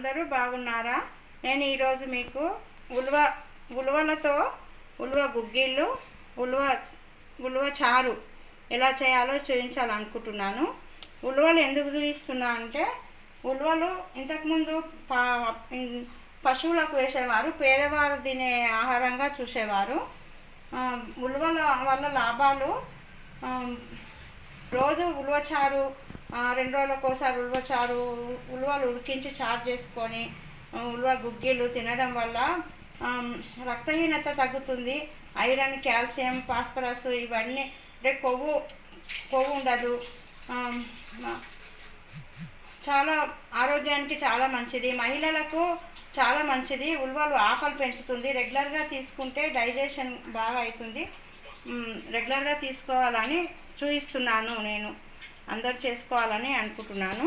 అందరూ బాగున్నారా? నేను ఈరోజు మీకు ఉలువ ఉలువలతో ఉలువ గుగ్గిళ్ళు ఉలువ ఉలువ చారు ఎలా చేయాలో చూపించాలనుకుంటున్నాను. ఉలువలు ఎందుకు చూపిస్తున్నా అంటే ఉలువలు ఇంతకుముందు పా పశువులకు వేసేవారు పేదవారు తినే ఆహారంగా చూసేవారు. ఉలువల వల్ల లాభాలు రోజు ఉలువచారు రెండు రోజులకు ఒకసారి ఉలవచారు ఉలవలు ఉడికించి చారు చేసుకొని ఉలువ ఉలవ గుగ్గిలు తినడం వల్ల రక్తహీనత తగ్గుతుంది. ఐరన్ కాల్షియం ఫాస్ఫరస్ ఇవన్నీ అంటే కొవ్వు కొవ్వు ఉండదు. చాలా ఆరోగ్యానికి చాలా మంచిది. మహిళలకు చాలా మంచిది. ఉల్వలు ఆకలి పెంచుతుంది. రెగ్యులర్గా తీసుకుంటే డైజెషన్ బాగా అవుతుంది. రెగ్యులర్గా తీసుకోవాలని చూపిస్తున్నాను నేను. అందరు చేసుకోవాలని అనుకుంటున్నాను.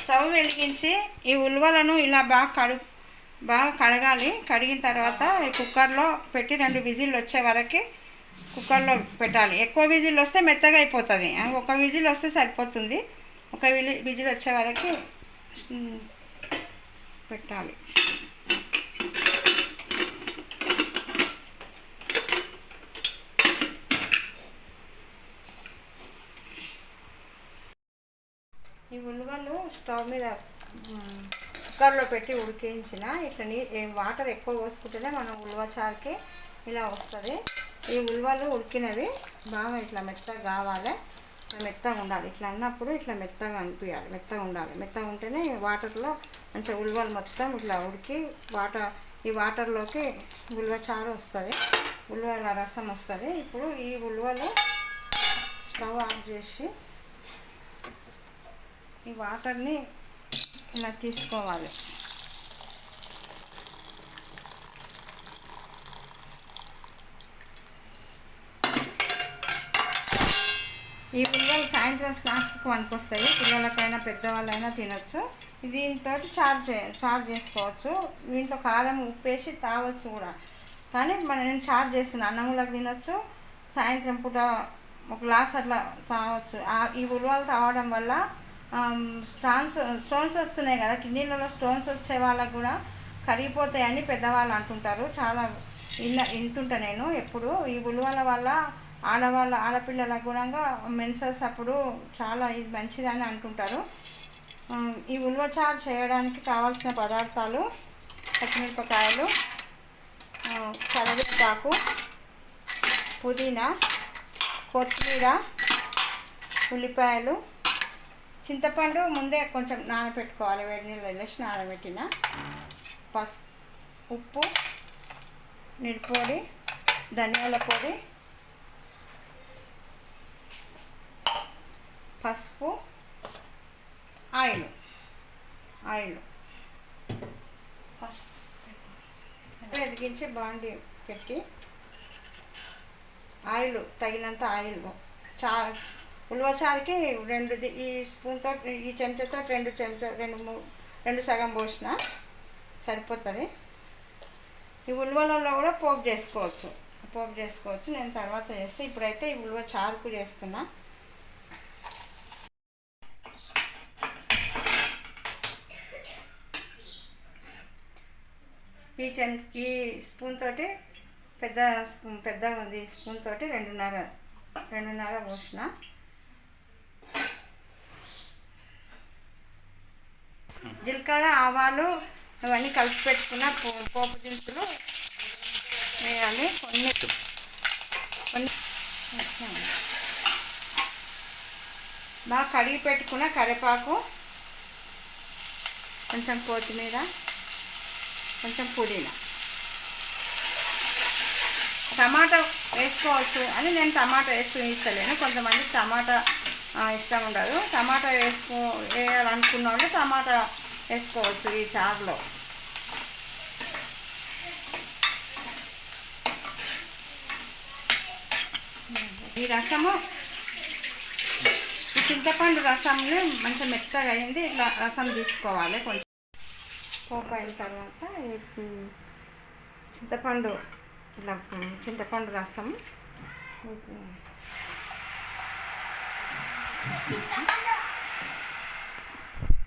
స్టవ్ వెలిగించి ఈ ఉల్వలను ఇలా బాగా కడు బాగా కడగాలి. కడిగిన తర్వాత కుక్కర్లో పెట్టి రెండు విజిల్ వచ్చే వరకు కుక్కర్లో పెట్టాలి. ఎక్కువ విజిల్ వస్తే మెత్తగా అయిపోతుంది. ఒక విజిల్ వస్తే సరిపోతుంది. ఒక విజిల్ వచ్చే వరకు పెట్టాలి. ఈ స్టవ్ మీద కుక్కర్లో పెట్టి ఉడికించిన ఇట్లా నీ వాటర్ ఎక్కువ పోసుకుంటేనే మనం ఉల్వ చారుకి ఇలా వస్తుంది. ఈ ఉల్వలు ఉడికినవి బాగా ఇట్లా మెత్తగా కావాలి. ఇట్లా మెత్తగా ఉండాలి. ఇట్లా అన్నప్పుడు ఇట్లా మెత్తగా అనిపించాలి మెత్తగా ఉండాలి. మెత్తగా ఉంటేనే వాటర్లో మంచిగా ఉల్వలు మొత్తం ఇట్లా ఉడికి వాటర్ ఈ వాటర్లోకి ఉల్వ చారు వస్తుంది. ఉల్వల రసం వస్తుంది. ఇప్పుడు ఈ ఉల్వలు స్టవ్ ఆఫ్ చేసి ఈ వాటర్ని ఇలా తీసుకోవాలి. ఈ పిల్లలు సాయంత్రం స్నాక్స్కి పనికొస్తాయి. పిల్లలకైనా పెద్దవాళ్ళైనా తినచ్చు. దీంతో చారు చే చారు చేసుకోవచ్చు. దీంట్లో కారం ఉప్పు వేసి తాగొచ్చు కూడా. కానీ మనం నేను చారు చేస్తున్నాను అన్నములకు తినొచ్చు. సాయంత్రం పూట ఒక గ్లాస్ అట్లా తాగొచ్చు. ఈ ఉలవలు తాగడం వల్ల స్టాన్స్ స్టోన్స్ వస్తున్నాయి కదా కిడ్నీలలో స్టోన్స్ వచ్చే వాళ్ళకు కూడా కరిగిపోతాయని పెద్దవాళ్ళు అంటుంటారు. చాలా విన్న వింటుంటా నేను ఎప్పుడు. ఈ ఉలువల వల్ల ఆడవాళ్ళ ఆడపిల్లలకు కూడా మెన్సెస్ అప్పుడు చాలా ఇది మంచిదని అంటుంటారు. ఈ ఉలువ చారు చేయడానికి కావాల్సిన పదార్థాలు పచ్చిమిరపకాయలు కరివేపాకు పుదీనా కొత్తిమీర ఉల్లిపాయలు చింతపండు ముందే కొంచెం నానబెట్టుకోవాలి వేడి నీళ్ళు వెళ్ళేసి నానబెట్టిన. పసుపు ఉప్పు నిరుపొడి ధనియాల పొడి పసుపు ఆయిల్ ఆయిల్. ఫస్ట్ వెలిగించి బాండి పెట్టి ఆయిల్ తగినంత ఆయిల్. చా ఉలవచారుకి రెండు ఈ స్పూన్తో ఈ చెంచాతో రెండు చెంచా రెండు మూడు రెండు సగం పోసిన సరిపోతుంది. ఈ ఉలవలలో కూడా పోపు చేసుకోవచ్చు. పోపు చేసుకోవచ్చు. నేను తర్వాత చేస్తే. ఇప్పుడైతే ఈ ఉలవ చారుకు చేస్తున్నా. ఈ చెం ఈ స్పూన్ తోటి పెద్ద స్పూన్ పెద్దగా ఉంది. స్పూన్ తోటి రెండున్నర రెండున్నర పోసిన. జీలకర్ర ఆవాలు ఇవన్నీ కలిపి పెట్టుకున్న పోపు దినుసులు వేయాలి కొన్ని కొన్ని బాగా కడిగి పెట్టుకున్న కరివేపాకు కొంచెం కొత్తిమీర కొంచెం పుదీనా. టమాటా వేసుకోవచ్చు అని నేను టమాటా వేసి చూపించలేను కొంతమంది టమాటా ఇష్టం ఉండదు. టమాటా వేసుకో వేయాలనుకున్న వాళ్ళు టమాటా వేసుకోవచ్చు ఈ చారులో. ఈ రసము ఈ చింతపండు రసంని మంచిగా మెత్తగా అయింది. ఇట్లా రసం తీసుకోవాలి కొంచెం. పోపు అయిన తర్వాత చింతపండు ఇట్లా చింతపండు రసం.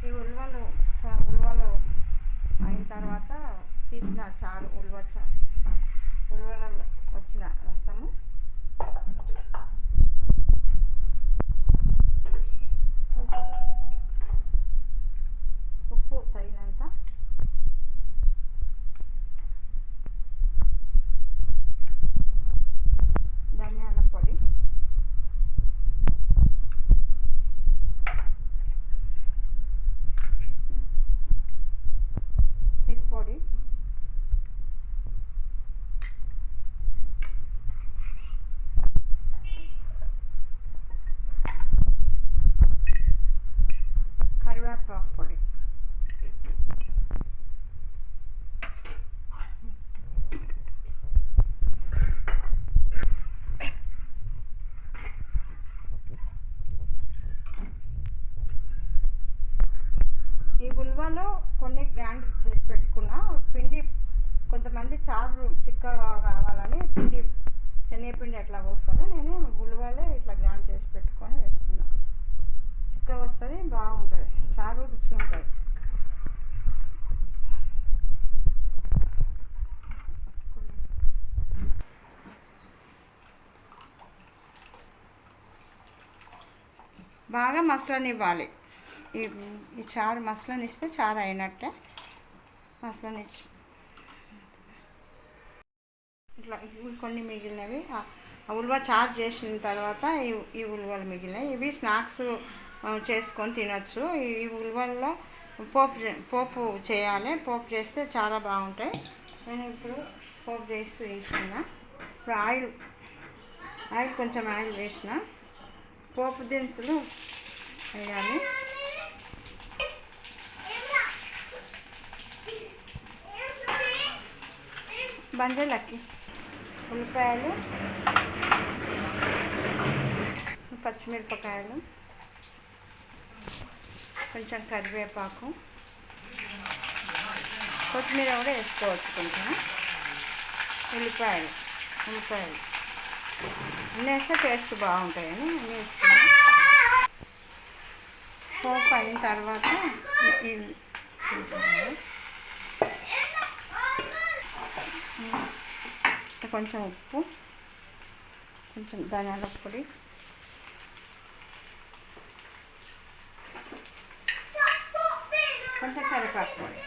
ఈ ఉల్వలు ఉల్వలు అయిన తర్వాత తీసిన చారు ఉల్వ చారు వచ్చిన కరివేపాకు పొడి ఈ ఉల్వలో కొన్ని గ్రాండ్ చేసి పెట్టుకున్నా. పిండి కొంతమంది చారు చిక్కగా కావాలని పిండి శనగపిండి ఎట్లా పోస్తారో నేను ఉల్వలే ఇట్లా గ్రాండ్ చేసి పెట్టుకొని వేసుకున్నాను చిక్కగా వస్తుంది బాగుంటుంది. చారు రుచి ఉంటుంది. బాగా మసలనివ్వాలి. ఈ ఈ చారు మసలనిస్తే చారు అయినట్టే. మసలనిచ్చి. ఇట్లా కొన్ని మిగిలినవి. ఆ ఉల్వ చారు చేసిన తర్వాత ఈ ఈ ఉల్వలు మిగిలినవి. ఇవి స్నాక్స్ చేసుకొని తినొచ్చు. ఈ ఈ పోపు పోపు చేయాలి. పోపు చేస్తే చాలా బాగుంటాయి. నేను ఇప్పుడు పోపు చేసి వేసుకున్నా. ఇప్పుడు ఆయిల్ ఆయిల్ కొంచెం ఆయిల్ వేసిన. పోపు దినుసులు వేయాలి. బంజలకి ఉల్లిపాయలు పచ్చిమిరపకాయలు. కొంచెం కరివేపాకు. కొత్తిమీర కూడా వేసుకోవచ్చు కొంచెం ఉల్లిపాయలు. ఉల్లిపాయలు అన్నీ వేస్తే టేస్ట్ బాగుంటాయని అన్నీ వేసుకున్నాను పోపు అయిన తర్వాత కొంచెం ఉప్పు కొంచెం ధనియాల పొడి. పొడి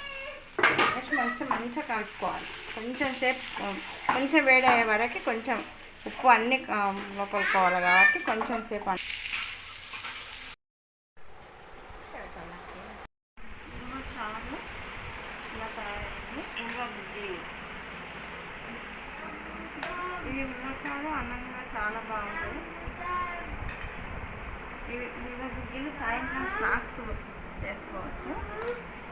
నెక్స్ట్ మంచిగా మంచిగా కలుపుకోవాలి. కొంచెం సేపు కొంచెం వేడి అయ్యే వరకు కొంచెం ఉప్పు అన్నీ పోవాలి కాబట్టి కొంచెం సేపు బుద్ధి ఇవి ఉల్లచారు అన్నం కూడా చాలా బాగుంటుంది. ఇవి గుగ్గిలు సాయంత్రం స్నాక్స్ చేసుకోవచ్చు.